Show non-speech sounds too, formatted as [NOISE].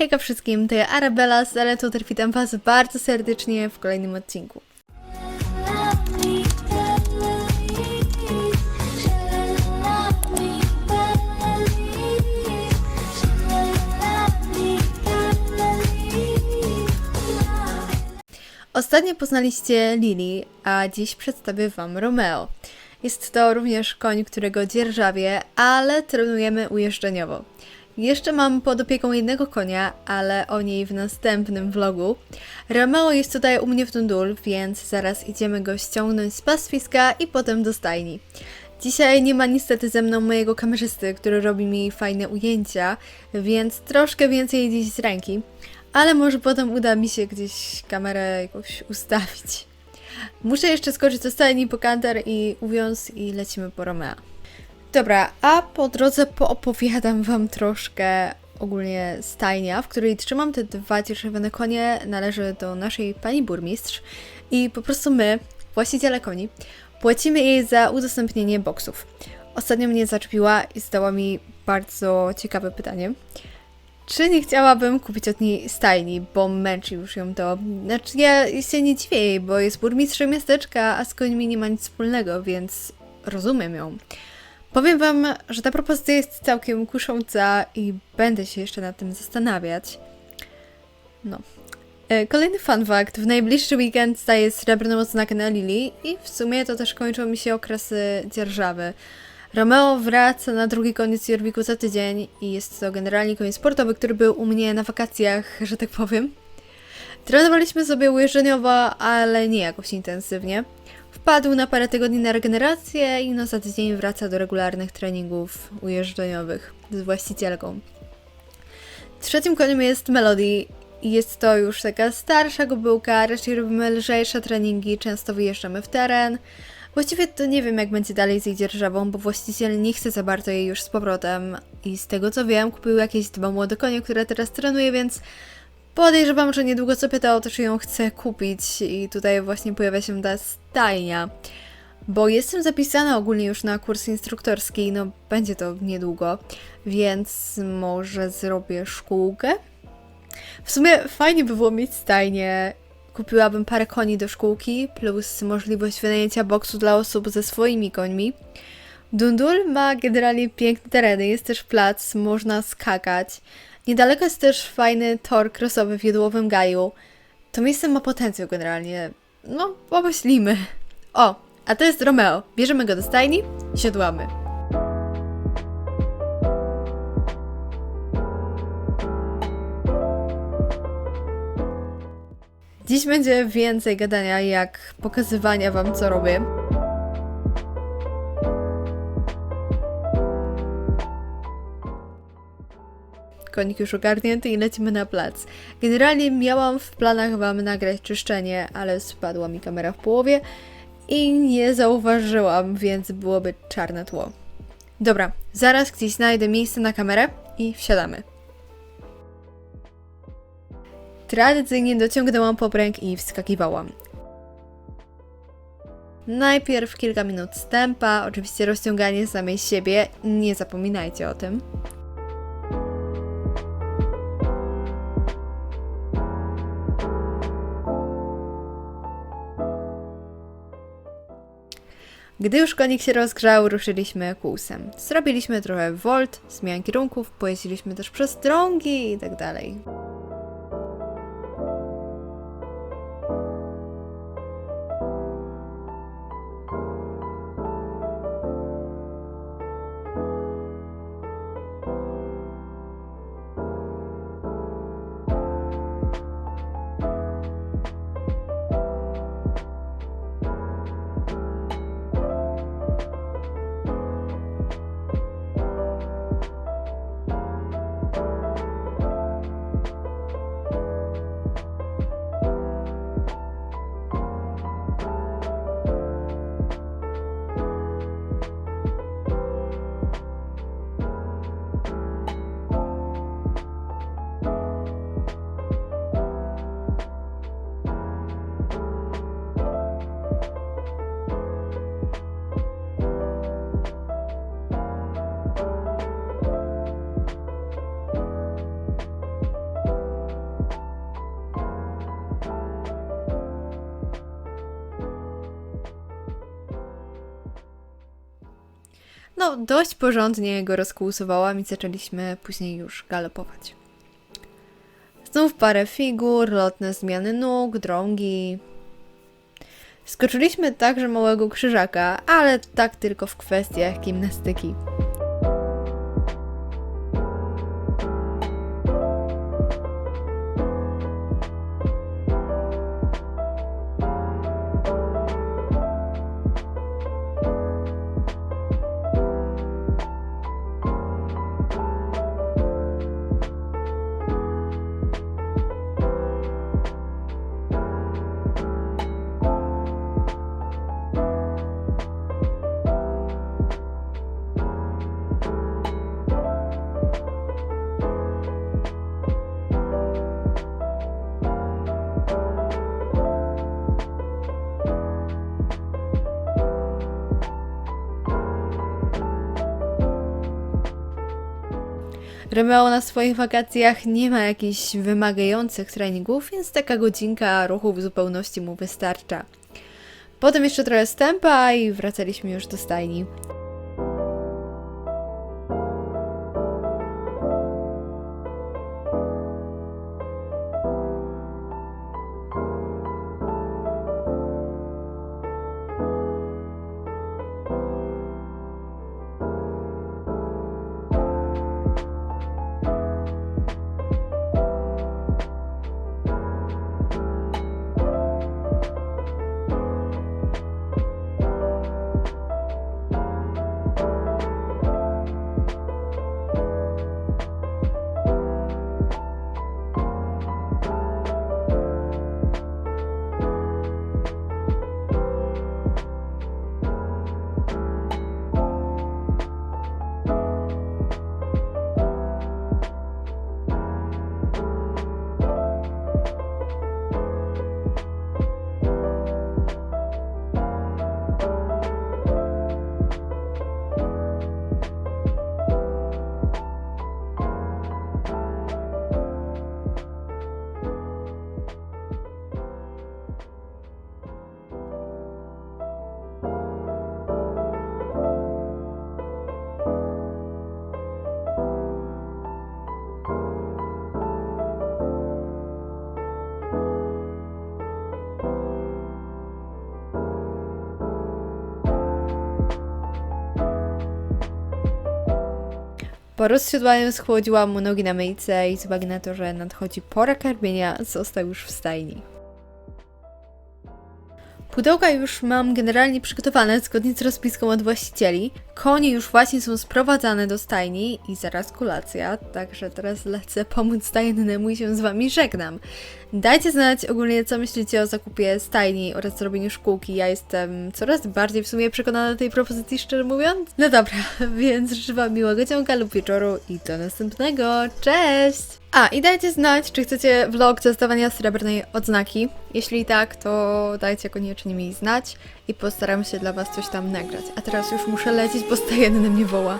Hejka wszystkim, to ja Arabella z Aletuter, witam was bardzo serdecznie w kolejnym odcinku. Ostatnio poznaliście Lili, a dziś przedstawię wam Romeo. Jest to również koń, którego dzierżawię, ale trenujemy ujeżdżeniowo. Jeszcze mam pod opieką jednego konia, ale o niej w następnym vlogu. Romeo jest tutaj u mnie w Dundul, więc zaraz idziemy go ściągnąć z pastwiska i potem do stajni. Dzisiaj nie ma niestety ze mną mojego kamerzysty, który robi mi fajne ujęcia, więc troszkę więcej dziś z ręki, ale może potem uda mi się gdzieś kamerę jakoś ustawić. Muszę jeszcze skoczyć do stajni po kantar i uwiąz i lecimy po Romea. Dobra, a po drodze poopowiadam Wam troszkę ogólnie stajnia, w której trzymam te dwa dzierżawione konie, należy do naszej pani burmistrz i po prostu my, właściciele koni, płacimy jej za udostępnienie boksów. Ostatnio mnie zaczepiła i zadała mi bardzo ciekawe pytanie. Czy nie chciałabym kupić od niej stajni, bo męczy już ją to. Znaczy, ja się nie dziwię jej, bo jest burmistrzem miasteczka, a z końmi nie ma nic wspólnego, więc rozumiem ją. Powiem Wam, że ta propozycja jest całkiem kusząca i będę się jeszcze nad tym zastanawiać. No. E, Kolejny fun fact. W najbliższy weekend daję srebrną odznakę na Lili i w sumie to też kończą mi się okresy dzierżawy. Romeo wraca na drugi koniec Jorwiku za tydzień i jest to generalnie koniec sportowy, który był u mnie na wakacjach, że tak powiem. Trenowaliśmy sobie ujeżdżeniowo, ale nie jakoś intensywnie. Wpadł na parę tygodni na regenerację i no za tydzień wraca do regularnych treningów ujeżdżeniowych z właścicielką. Trzecim koniem jest Melody jest to już taka starsza gobyłka, raczej robimy lżejsze treningi, często wyjeżdżamy w teren. Właściwie to nie wiem, jak będzie dalej z jej dzierżawą, bo właściciel nie chce za bardzo jej już z powrotem. I z tego co wiem, kupił jakieś dwa młode konie, które teraz trenuje, więc podejrzewam, że niedługo co pyta o to, czy ją chce kupić. I tutaj właśnie pojawia się ta stajnia. Bo jestem zapisana ogólnie już na kurs instruktorski, no będzie to niedługo, więc może zrobię szkółkę. W sumie fajnie by było mieć stajnię. Kupiłabym parę koni do szkółki, plus możliwość wynajęcia boksu dla osób ze swoimi końmi. Dundul ma generalnie piękne tereny, jest też plac, można skakać. Niedaleko jest też fajny tor krosowy w Jodłowym Gaju. To miejsce ma potencjał generalnie. No, pomyślimy. O, a to jest Romeo. Bierzemy go do stajni siodłamy. Dziś będzie więcej gadania, jak pokazywania wam, co robię. Konik już ogarnięty i lecimy na plac. Generalnie miałam w planach wam nagrać czyszczenie, ale spadła mi kamera w połowie i nie zauważyłam, więc byłoby czarne tło. Dobra, zaraz gdzieś znajdę miejsce na kamerę i wsiadamy. Tradycyjnie dociągnęłam popręg i wskakiwałam. Najpierw kilka minut stępa, oczywiście rozciąganie samej siebie, nie zapominajcie o tym. Gdy już konik się rozgrzał, ruszyliśmy kłusem. Zrobiliśmy trochę volt, zmian kierunków, pojeździliśmy też przez drągi i tak dalej. No dość porządnie go rozkłusowałam i zaczęliśmy później już galopować. Znów parę figur, lotne zmiany nóg, drągi. Skoczyliśmy także małego krzyżaka, ale tak tylko w kwestiach gimnastyki. Romeo na swoich wakacjach nie ma jakichś wymagających treningów, więc taka godzinka ruchu w zupełności mu wystarcza. Potem jeszcze trochę stępa i wracaliśmy już do stajni. Po rozsiodłaniu schłodziłam mu nogi na myjce i z uwagi na to, że nadchodzi pora karmienia, został już w stajni. Pudełka już mam generalnie przygotowane zgodnie z rozpiską od właścicieli. Konie już właśnie są sprowadzane do stajni i zaraz kolacja, także teraz lecę pomóc stajnemu i się z wami żegnam. Dajcie znać ogólnie, co myślicie o zakupie stajni oraz zrobieniu szkółki. Ja jestem coraz bardziej w sumie przekonana do tej propozycji, szczerze mówiąc. No dobra, [LAUGHS] więc życzę wam miłego dzionka lub wieczoru i do następnego. Cześć! A, i dajcie znać, czy chcecie vlog ze zdawania srebrnej odznaki. Jeśli tak, to dajcie koniecznie mi znać i postaram się dla was coś tam nagrać. A teraz już muszę lecieć, bo stajenny mnie woła.